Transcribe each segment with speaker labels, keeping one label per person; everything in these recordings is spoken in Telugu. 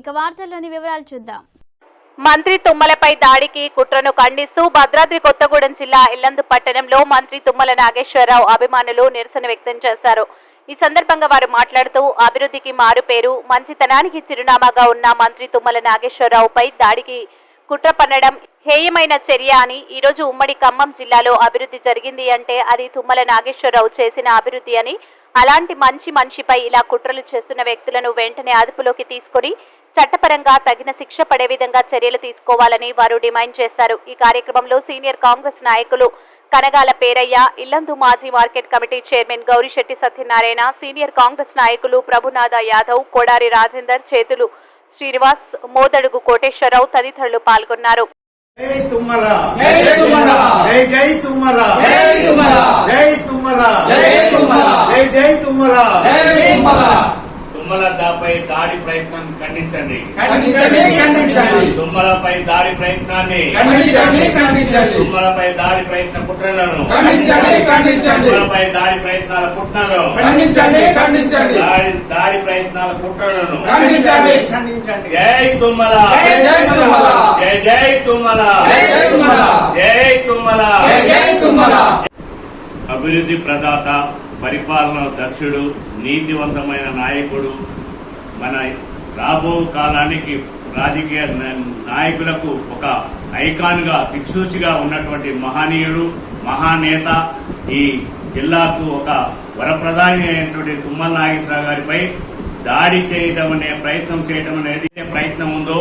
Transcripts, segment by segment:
Speaker 1: ఇక వార్తల్లోని వివరాలు చూద్దాం.
Speaker 2: మంత్రి తుమ్మలపై దాడికి కుట్రను ఖండిస్తూ భద్రాద్రి కొత్తగూడెం జిల్లా ఇల్లందు పట్టణంలో మంత్రి తుమ్మల నాగేశ్వరరావు అభిమానులు నిరసన వ్యక్తం చేశారు. ఈ సందర్భంగా వారు మాట్లాడుతూ అభివృద్ధికి మారుపేరు మంచితనానికి చిరునామాగా ఉన్న మంత్రి తుమ్మల నాగేశ్వరరావుపై దాడికి కుట్ర పన్నడం హేయమైన చర్య అని ఈ రోజు ఉమ్మడి ఖమ్మం జిల్లాలో అభివృద్ధి జరిగింది అంటే అది తుమ్మల నాగేశ్వరరావు చేసిన అభివృద్ధి అని అలాంటి మంచి మనిషిపై ఇలా కుట్రలు చేస్తున్న వ్యక్తులను వెంటనే అదుపులోకి తీసుకొని చట్టపరంగా తగిన శిక్ష పడే విధంగా చర్యలు తీసుకోవాలని వారు డిమాండ్ చేశారు. ఈ కార్యక్రమంలో సీనియర్ కాంగ్రెస్ నాయకులు కనగాల పేరయ్య ఇల్లందు మాజీ market committee chairman Gourishetty Satyanarayana senior Congress నాయకులు ప్రభునాథ యాదవ్ కొడారి రాజేందర్ చేతులు శ్రీనివాస్ మోదడుగు కోటేశ్వరరావు తదితరులు పాల్గొన్నారు
Speaker 3: జై తుమ్మల
Speaker 4: జై తుమ్మల
Speaker 3: జై జై తుమ్మల
Speaker 4: జై తుమ్మల
Speaker 3: జై తుమ్మల
Speaker 4: జై తుమ్మల
Speaker 3: జై జై తుమ్మల.
Speaker 4: జై తుమ్మల.
Speaker 5: తుమ్మల దాపై దాడి ప్రయత్నం ఖండించండి.
Speaker 4: ఖండించండి ఖండించండి.
Speaker 5: తుమ్మలపై దాడి ప్రయత్నాన్ని
Speaker 4: ఖండించండి ఖండించండి.
Speaker 5: తుమ్మలపై దాడి ప్రయత్న కుట్రలను
Speaker 4: ఖండించండి ఖండించండి.
Speaker 5: తుమ్మలపై దాడి ప్రయత్నాల కుట్రలను
Speaker 4: ఖండించండి ఖండించండి.
Speaker 5: దాడి దాడి ప్రయత్నాల కుట్రలను
Speaker 4: ఖండించండి.
Speaker 5: జై తుమ్మల.
Speaker 4: జై జై తుమ్మల.
Speaker 5: జై జై తుమ్మల.
Speaker 4: జై జై తుమ్మల.
Speaker 5: జై తుమ్మల.
Speaker 4: జై జై తుమ్మల.
Speaker 5: అభివృద్ధి ప్రదాత పరిపాలన దక్షుడు నీతివంతమైన నాయకుడు మన రాబో కాలానికి రాజకీయ నాయకులకు ఒక ఐకాన్గా దిక్సూచిగా ఉన్నటువంటి మహనీయుడు మహానేత ఈ జిల్లాకు ఒక వరప్రధాని అయినటువంటి తుమ్మల నాగేశ్వర గారిపై దాడి చేయడం అనే ప్రయత్నం చేయడం అనేది ప్రయత్నం ఉందో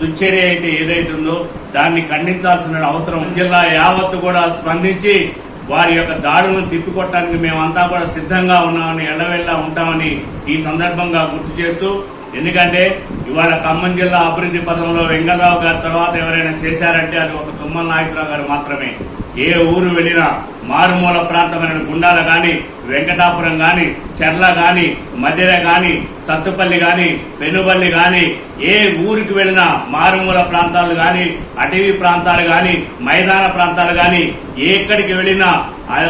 Speaker 5: దుశ్చర్య అయితే ఏదైతుందో దాన్ని ఖండించాల్సిన అవసరం జిల్లా యావత్తు కూడా స్పందించి వారి యొక్క దాడులను తిప్పికొట్టడానికి మేమంతా కూడా సిద్ధంగా ఉన్నామని ఎల్లవెల్లా ఉంటామని ఈ సందర్భంగా గుర్తు చేస్తూ ఎందుకంటే ఇవాళ ఖమ్మం జిల్లా అభివృద్ధి పథంలో వెంగళరావు గారి తర్వాత ఎవరైనా చేశారంటే అది ఒక తుమ్మల నాగేశ్వరరావు గారు మాత్రమే. ఏ ఊరు వెళ్ళినా మారుమూల ప్రాంతమైన గుండాల గాని వెంకటాపురం గాని చెర్ల గాని మధ్యల గాని సత్తుపల్లి గాని పెనుబల్లి గాని ఏ ఊరికి వెళ్ళినా మారుమూల ప్రాంతాలు గాని అటవీ ప్రాంతాలు గాని మైదాన ప్రాంతాలు గాని ఎక్కడికి వెళ్ళినా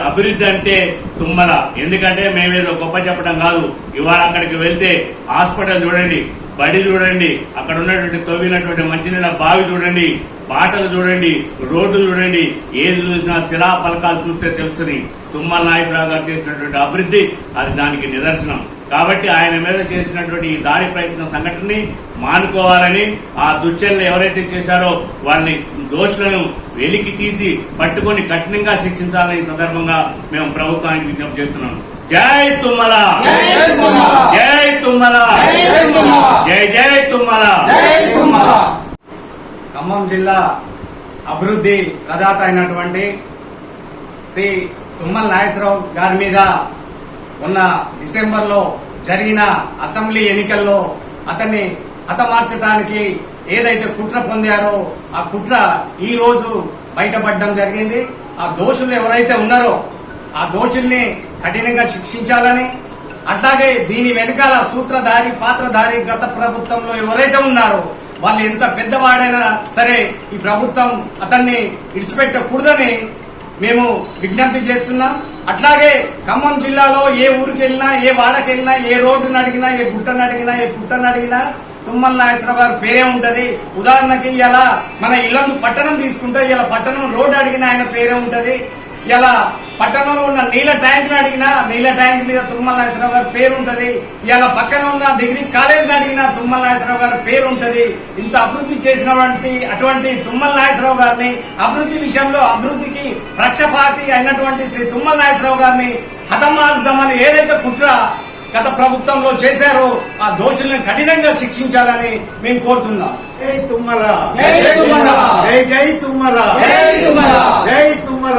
Speaker 5: అభివృద్ధి అంటే తుమ్మల. ఎందుకంటే మేమేదో గొప్ప చెప్పడం కాదు. ఇవాళ అక్కడికి వెళ్తే హాస్పిటల్ చూడండి. బడి చూడండి అక్కడ ఉన్నటువంటి తవ్వినటువంటి మంచినీళ్ళ బావి చూడండి బాటలు చూడండి రోడ్లు చూడండి ఏది చూసినా శిలా ఫలకాలు చూస్తే తెలుస్తుంది. తుమ్మల నాగేశ్వరరావు గారు చేసినటువంటి అభివృద్ధి అది దానికి నిదర్శనం. కాబట్టి ఆయన మీద చేసినటువంటి ఈ దారి ప్రయత్న సంఘటనని మానుకోవాలని ఆ దుశ్చర్యలు ఎవరైతే చేశారో వాళ్ళని దోషులను వెలికి తీసి పట్టుకొని కఠినంగా శిక్షించాలని ఈ సందర్భంగా మేము ప్రభుత్వానికి విజ్ఞప్తి చేస్తున్నాం. జై తుమ్మల.
Speaker 4: జై తుమ్మల.
Speaker 5: జై
Speaker 4: జై తుమ్మల.
Speaker 6: ఖమ్మం జిల్లా అభివృద్ధి ప్రదాత అయినటువంటి శ్రీ తుమ్మల నాగేశ్వరరావు గారి మీద ఉన్న డిసెంబర్లో జరిగిన అసెంబ్లీ ఎన్నికల్లో అతన్ని హతమార్చడానికి ఏదైతే కుట్ర పొందారో ఆ కుట్ర ఈ రోజు బయటపడడం జరిగింది. ఆ దోషులు ఎవరైతే ఉన్నారో ఆ దోషుల్ని కఠినంగా శిక్షించాలని అట్లాగే దీని వెనకాల సూత్రధారి పాత్రధారి గత ప్రభుత్వంలో ఎవరైతే ఉన్నారో వాళ్ళు ఎంత పెద్దవాడైనా సరే ఈ ప్రభుత్వం అతన్ని ఇడిచిపెట్టకూడదని మేము విజ్ఞప్తి చేస్తున్నాం. అట్లాగే ఖమ్మం జిల్లాలో ఏ ఊరికి వెళ్ళినా ఏ వాడకి వెళ్ళినా ఏ రోడ్డును అడిగినా ఏ గుట్టను అడిగినా ఏ పుట్టను అడిగినా తుమ్మల నాగేశ్వరరావు గారి పేరే ఉంటది ఉదాహరణకి ఇలా మన ఇల్లందు పట్టణం తీసుకుంటే ఇలా పట్టణం రోడ్డు అడిగినా ఆయన పేరే ఉంటది ఇలా పట్టణంలో ఉన్న నీళ్ళ ట్యాంక్ అడిగినా నీళ్ళ ట్యాంక్ మీద తుమ్మల నాగేశ్వరరావు గారి పేరు ఉంటది ఇలా పక్కన ఉన్న డిగ్రీ కాలేజ్ అడిగినా తుమ్మల నాగేశ్వరరావు గారి పేరు ఉంటది ఇంత అభివృద్ధి చేసినటువంటి అటువంటి తుమ్మల నాగేశ్వరరావు గారిని అభివృద్ధి విషయంలో అభివృద్ధికి పక్షపాతి అయినటువంటి శ్రీ తుమ్మల నాగేశ్వరరావు గారిని హతమార్చుదామని ఏదైతే కుట్ర గత ప్రభుత్వంలో చేశారో ఆ దోషులను కఠినంగా శిక్షించాలని మేము కోరుతున్నాం.
Speaker 3: జై తుమ్మల.
Speaker 4: జై తుమ్మల.
Speaker 3: జై జై తుమ్మల.
Speaker 4: జై తుమ్మల.
Speaker 3: జై తుమ్మల.